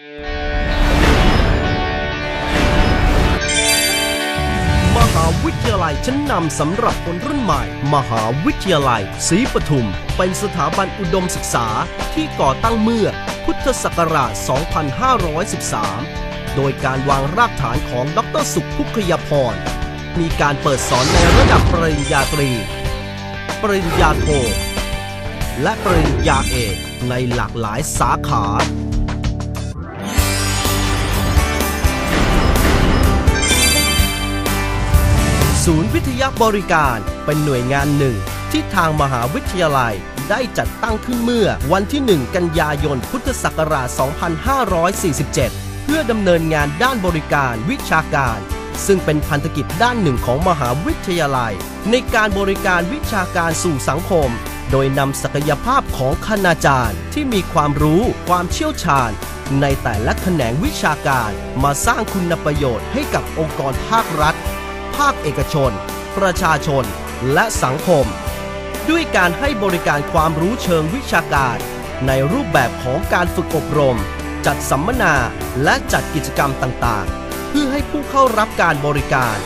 มหาวิทยาลัยชั้นนำสำหรับคนรุ่นใหม่ มหาวิทยาลัยศรีปทุม เป็นสถาบันอุดมศึกษาที่ก่อตั้งเมื่อพุทธศักราช 2513 โดยการวางรากฐานของดรสุขพุคยพร มีการเปิดสอนในระดับปริญญาตรี ปริญญาโท และปริญญาเอกในหลากหลายสาขา ศูนย์วิทยาบริการเป็นหน่วยงานหนึ่ง ที่ทางมหาวิทยาลัยได้จัดตั้งขึ้นเมื่อวันที่ 1 กันยายนพุทธศักราช 2547 เพื่อดำเนินงานด้านบริการวิชาการ ซึ่งเป็นพันธกิจด้านหนึ่งของมหาวิทยาลัย ในการบริการวิชาการสู่สังคม โดยนำศักยภาพของคณาจารย์ที่มีความรู้ความเชี่ยวชาญ ในแต่ละแขนงวิชาการมาสร้างคุณประโยชน์ให้กับองค์กรภาครัฐาคเอกชน ประชาชน และสังคม ด้วยการให้บริการความรู้เชิงวิชาการ ในรูปแบบของการฝึกอบรม จัดสัมมนาและจัดกิจกรรมต่างๆ เพื่อให้ผู้เข้ารับการบริการ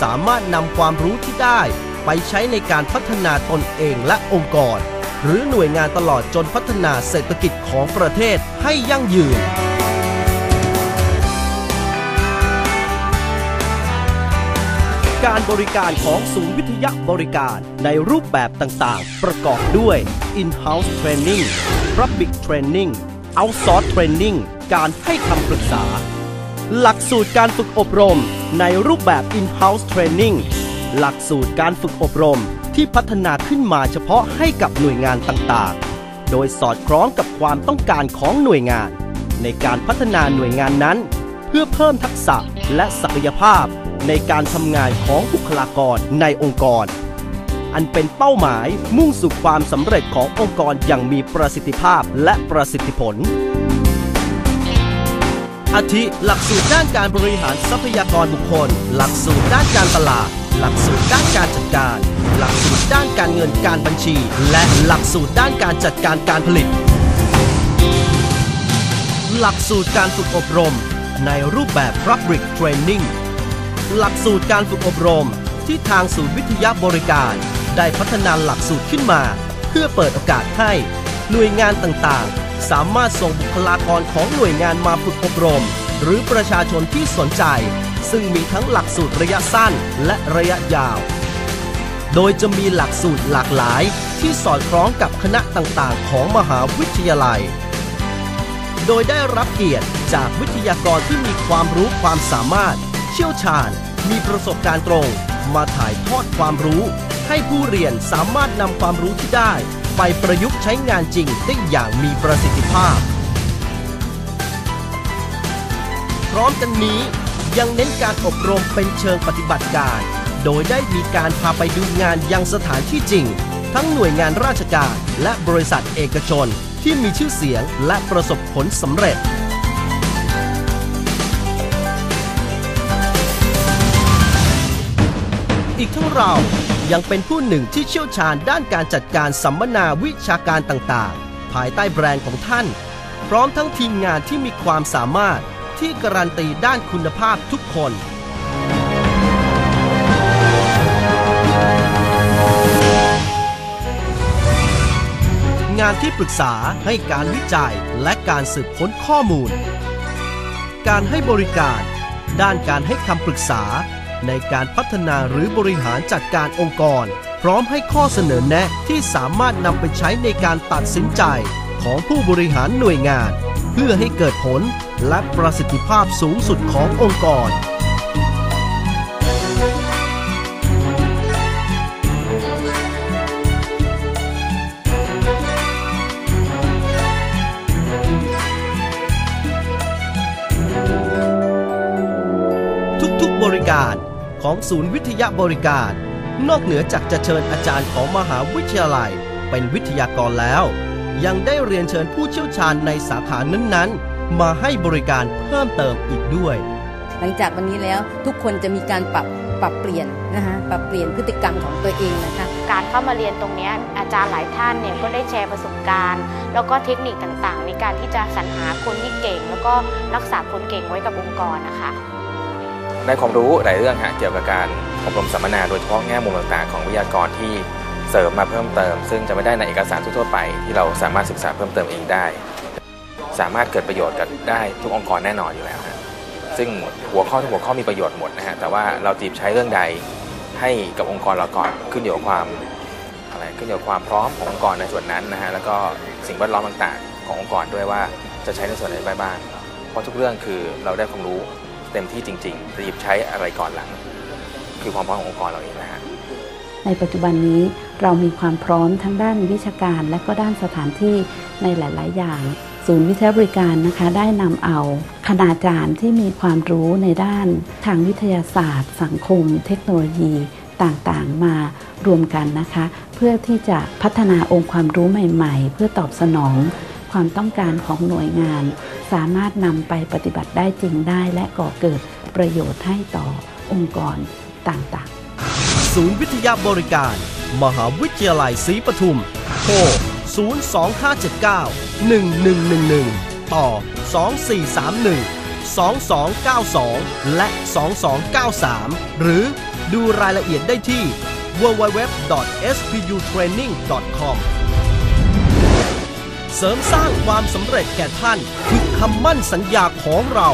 สามารถนำความรู้ที่ได้ไปใช้ในการพัฒนาตนเองและองค์กร หรือหน่วยงานตลอดจนพัฒนาเศรษฐกิจของประเทศให้ยั่งยืน การบริการของศูนย์วิทยาบริการในรูปแบบต่างๆ ประกอบด้วย In-house Training Public Training Outsource Training การให้คำปรึกษา หลักสูตรการฝึกอบรมในรูปแบบ In-house Training หลักสูตรการฝึกอบรมที่พัฒนาขึ้นมาเฉพาะให้กับหน่วยงานต่างๆ โดยสอดคล้องกับความต้องการของหน่วยงาน ในการพัฒนาหน่วยงานนั้น เพื่อเพิ่มทักษะและศักยภาพ ในการทำงานของบุคลากรในองค์กร อันเป็นเป้าหมายมุ่งสู่ความสำเร็จขององค์กรอย่างมีประสิทธิภาพและประสิทธิผลอาทิหลักสูตรด้านการบริหารทรัพยากรบุคคล หลักสูตรด้านการตลาด หลักสูตรด้านการจัดการ หลักสูตรด้านการเงินการบัญชี และหลักสูตรด้านการจัดการการผลิต หลักสูตรการฝึกอบรม ในรูปแบบ Public Training หลักสูตรการฝึกอบรม ที่ทางศูนย์วิทยาบริการ ได้พัฒนาหลักสูตรขึ้นมา เพื่อเปิดโอกาสให้ หน่วยงานต่างๆ สามารถส่งบุคลากรของหน่วยงานมาฝึกอบรม หรือประชาชนที่สนใจ ซึ่งมีทั้งหลักสูตรระยะสั้นและระยะยาว โดยจะมีหลักสูตรหลากหลาย ที่สอดคล้องกับคณะต่างๆ ของมหาวิทยาลัย โดยได้รับเกียรติจากวิทยากรที่มีความรู้ความสามารถ เชี่ยวชาญ มีประสบการณ์ตรง มาถ่ายทอดความรู้ ให้ผู้เรียนสามารถนำความรู้ที่ได้ ไปประยุกต์ใช้งานจริงได้อย่างมีประสิทธิภาพ พร้อมกันนี้ยังเน้นการอบรมเป็นเชิงปฏิบัติการ โดยได้มีการพาไปดูงานยังสถานที่จริง ทั้งหน่วยงานราชการ และบริษัทเอกชนที่มีชื่อเสียงและประสบผลสำเร็จ อีกทั้งเรายังเป็นผู้หนึ่งที่เชี่ยวชาญด้านการจัดการสัมมนาวิชาการต่างๆ ภายใต้แบรนด์ของท่าน พร้อมทั้งทีมงานที่มีความสามารถที่การันตีด้านคุณภาพทุกคน งานที่ปรึกษาให้การวิจัยและการสืบค้นข้อมูล การให้บริการ ด้านการให้คำปรึกษา ในการพัฒนาหรือบริหารจัดการองค์กร พร้อมให้ข้อเสนอแนะที่สามารถนำไปใช้ในการตัดสินใจของผู้บริหารหน่วยงาน เพื่อให้เกิดผลและประสิทธิภาพสูงสุดขององค์กร ทุกๆบริการ ของศูนย์วิทยาบริการ นอกเหนือจากจะเชิญอาจารย์ของมหาวิทยาลัย เป็นวิทยากรแล้ว ยังได้เรียนเชิญผู้เชี่ยวชาญในสาขานั้นๆ มาให้บริการเพิ่มเติมอีกด้วย หลังจากวันนี้แล้วทุกคนจะมีการปรับปรับเปลี่ยนนะคะปรับเปลี่ยนพฤติกรรมของตัวเองนะคะการเข้ามาเรียนตรงเนี้ยอาจารย์หลายท่านเนี่ยก็ได้แชร์ประสบการณ์ แล้วก็เทคนิคต่างๆ ในการที่จะสรรหาคนที่เก่ง แล้วแล้วก็รักษาคนเก่งไว้กับองค์กรนะคะ ได้ความรู้หลายเรื่องฮะเกี่ยวกับการอบรมสัมมนาโดยเฉพาะแง่มุมต่างๆ ของวิทยากรที่เสริมมาเพิ่มเติม ซึ่งจะไม่ได้ในเอกสารทั่วๆไป ที่เราสามารถศึกษาเพิ่มเติมเองได้ สามารถเกิดประโยชน์กับได้ทุกองค์กรแน่นอนอยู่แล้วฮะซึ่งหัวข้อทุกหัวข้อมีประโยชน์หมดนะฮะแต่ว่าเราจีบใช้เรื่องใดให้กับองค์กรเราก่อนขึ้นอยู่กับความอะไรขึ้นอยู่กับความพร้อมขององค์กรในส่วนนั้นนะฮะแล้วก็สิ่งแวดล้อมต่างๆ ขององค์กรด้วยว่าจะใช้ในส่วนไหนบ้างเพราะทุกเรื่องคือเราได้ความรู้ เต็มที่จริงๆจะหยิบใช้อะไรก่อนหลัง คือความพร้อมขององค์กรเราเองนะฮะในปัจจุบันนี้เรามีความพร้อมทั้งด้านวิชาการและก็ด้านสถานที่ในหลาย ๆ อย่าง ศูนย์วิทยาบริการนะคะ ได้นำเอาคณาจารย์ที่มีความรู้ในด้านทางวิทยาศาสตร์ สังคม เทคโนโลยีต่างๆ มารวมกันนะคะ เพื่อที่จะพัฒนาองค์ความรู้ใหม่ ๆ เพื่อตอบสนองความต้องการของหน่วยงาน สามารถนำไปปฏิบัติได้จริงได้และก่อเกิดประโยชน์ให้ต่อองค์กรต่างๆ ศูนย์วิทยาบริการ มหาวิทยาลัยศรีปทุมโทร02579 1111 ต่อ 2431 2292 และ 2293 หรือดูรายละเอียดได้ที่ www.sputraining.com เสริมสร้างความสำเร็จแก่ท่านคือคำมั่นสัญญาของเรา